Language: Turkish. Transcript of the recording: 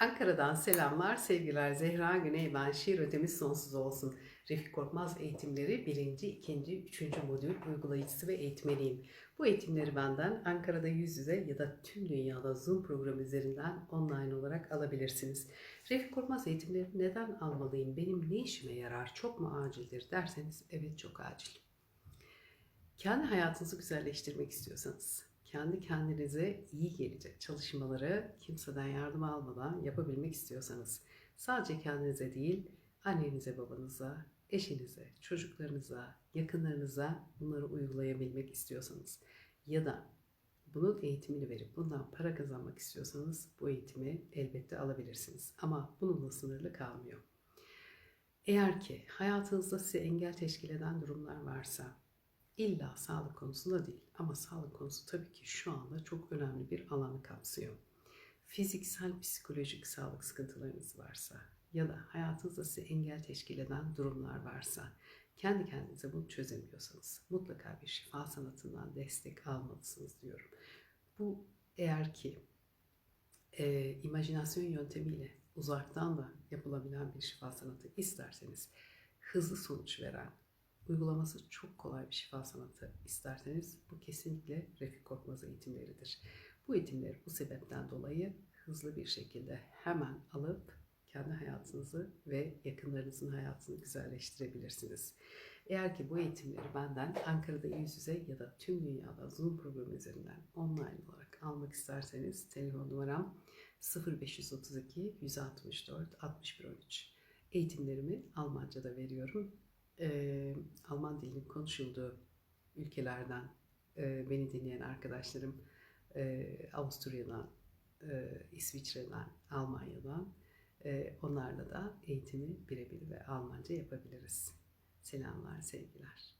Ankara'dan selamlar, sevgiler. Zehra Güney ben. Şiir ötemiz sonsuz olsun. Refik Korkmaz eğitimleri 1. 2. 3. modül uygulayıcısı ve eğitmeniyim. Bu eğitimleri benden Ankara'da yüz yüze ya da tüm dünyada Zoom programı üzerinden online olarak alabilirsiniz. Refik Korkmaz eğitimleri neden almalıyım? Benim ne işime yarar? Çok mu acildir derseniz evet çok acil. Kendi hayatınızı güzelleştirmek istiyorsanız, kendi kendinize iyi gelecek çalışmaları kimseden yardım almadan yapabilmek istiyorsanız, sadece kendinize değil, annenize, babanıza, eşinize, çocuklarınıza, yakınlarınıza bunları uygulayabilmek istiyorsanız ya da bunun eğitimini verip bundan para kazanmak istiyorsanız bu eğitimi elbette alabilirsiniz. Ama bununla sınırlı kalmıyor. Eğer ki hayatınızda size engel teşkil eden durumlar varsa, İlla sağlık konusunda değil ama sağlık konusu tabii ki şu anda çok önemli bir alanı kapsıyor. Fiziksel, psikolojik sağlık sıkıntılarınız varsa ya da hayatınızda size engel teşkil eden durumlar varsa, kendi kendinize bunu çözemiyorsanız mutlaka bir şifa sanatından destek almalısınız diyorum. Bu eğer ki e, imajinasyon yöntemiyle uzaktan da yapılabilen bir şifa sanatı isterseniz hızlı sonuç veren, uygulaması çok kolay bir şifa sanatı isterseniz bu kesinlikle Refik Korkmaz eğitimleridir. Bu eğitimleri bu sebepten dolayı hızlı bir şekilde hemen alıp kendi hayatınızı ve yakınlarınızın hayatını güzelleştirebilirsiniz. Eğer ki bu eğitimleri benden Ankara'da yüz yüze ya da tüm dünyada Zoom programı üzerinden online olarak almak isterseniz telefon numaram 0532 164 61 13. Eğitimlerimi Almanca'da veriyorum e, Alman dilinin konuşulduğu ülkelerden e, beni dinleyen arkadaşlarım e, Avusturya'dan, e, İsviçre'den, Almanya'dan e, onlarla da eğitimi birebir ve Almanca yapabiliriz. Selamlar, sevgiler.